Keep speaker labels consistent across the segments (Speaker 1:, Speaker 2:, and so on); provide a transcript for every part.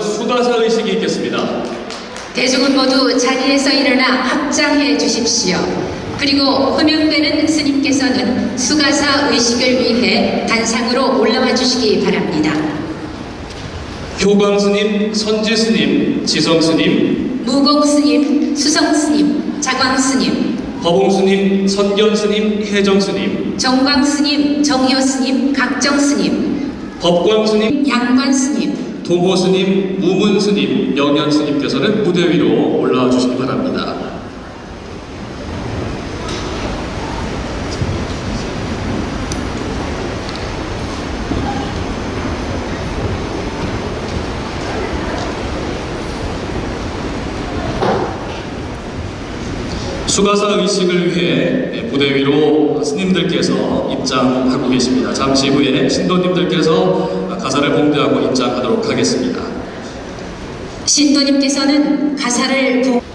Speaker 1: 수가사 의식이 있겠습니다.
Speaker 2: 대중은 모두 자리에서 일어나 합장해 주십시오. 그리고 호명되는 스님께서는 수가사 의식을 위해 단상으로 올라와 주시기 바랍니다.
Speaker 1: 효광 스님, 선지 스님, 지성 스님,
Speaker 2: 무공 스님, 수성 스님, 자광 스님,
Speaker 1: 허봉 스님, 선견 스님, 혜정 스님,
Speaker 2: 정광 스님, 정효 스님, 각정 스님,
Speaker 1: 법광 스님,
Speaker 2: 양관 스님,
Speaker 1: 동호 스님, 무문 스님, 영현 스님께서는 무대 위로 올라와 주시기 바랍니다. 수가사 의식을 위해 무대 위로 스님들께서 입장하고 계십니다. 잠시 후에 신도님들께서 가사를 봉대하고 입장하도록 하겠습니다.
Speaker 2: 신도님께서는 가사를 보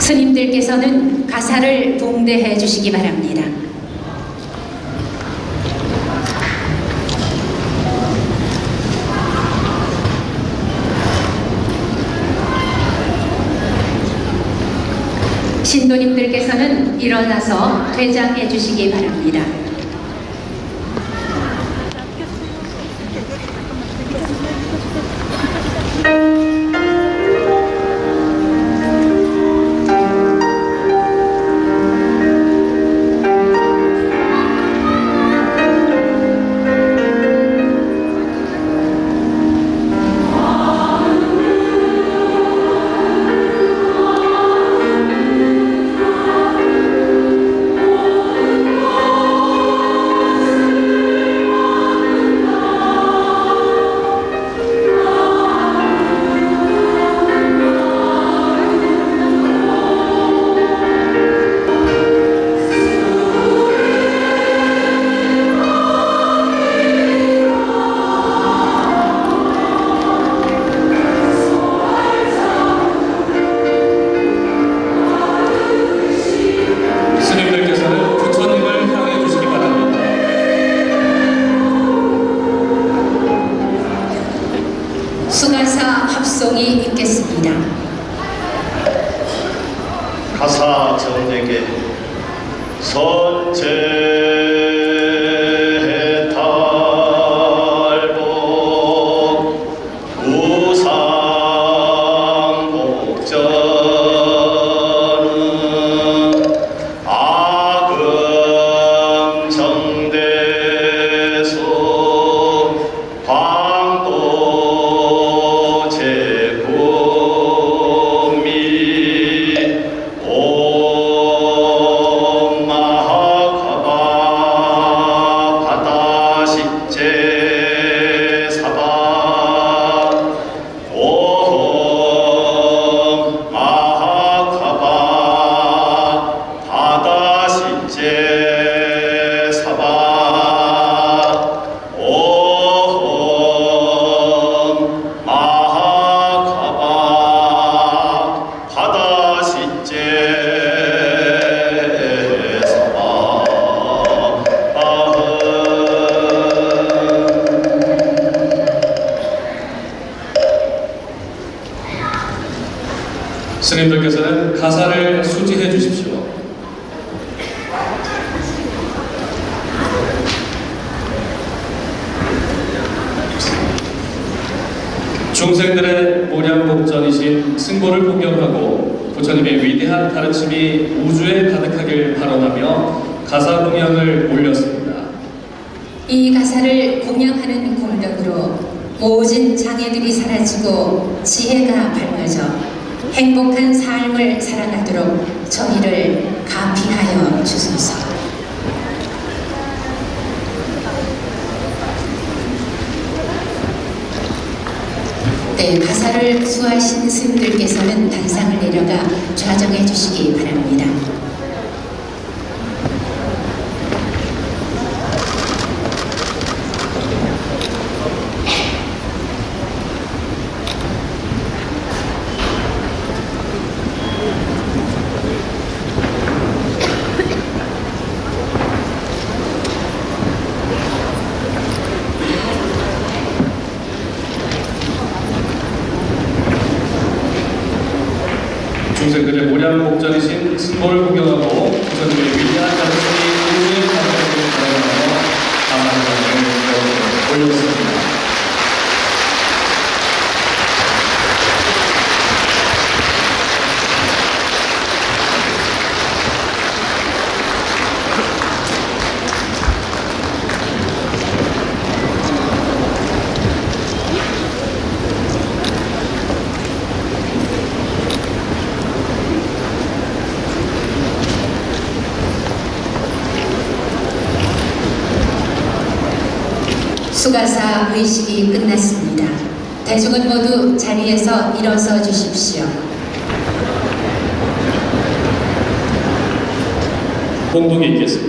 Speaker 2: 스님들께서는 가사를 봉대해 주시기 바랍니다. 신도님들께서는 일어나서 퇴장해 주시기 바랍니다. 가사
Speaker 3: 정에게 선제 제
Speaker 1: 가사를 수지해 주십시오. 중생들의 모량복전이신 승보를 공경하고 부처님의 위대한 가르침이 우주에 가득하길 발언하며 가사 공양을 올렸습니다.
Speaker 2: 이 가사를 공양하는 공덕으로 모진 장애들이 사라지고 지혜가 밝아져 행복한 삶을 살아가도록 저희를 가피하여 주소서. 네, 가사를 수하신 스님들께서는 단상을 내려가 좌정해 주시기 바랍니다.
Speaker 1: 모량복전이신 승보를 공경하고 부처님의 위대한 가르침이 우주에 가득하길 발언하며 가사 공양을 올렸습니다.
Speaker 2: 수가사 의식이 끝났습니다. 대중은 모두 자리에서 일어서 주십시오.
Speaker 1: 공독이 있겠습니다.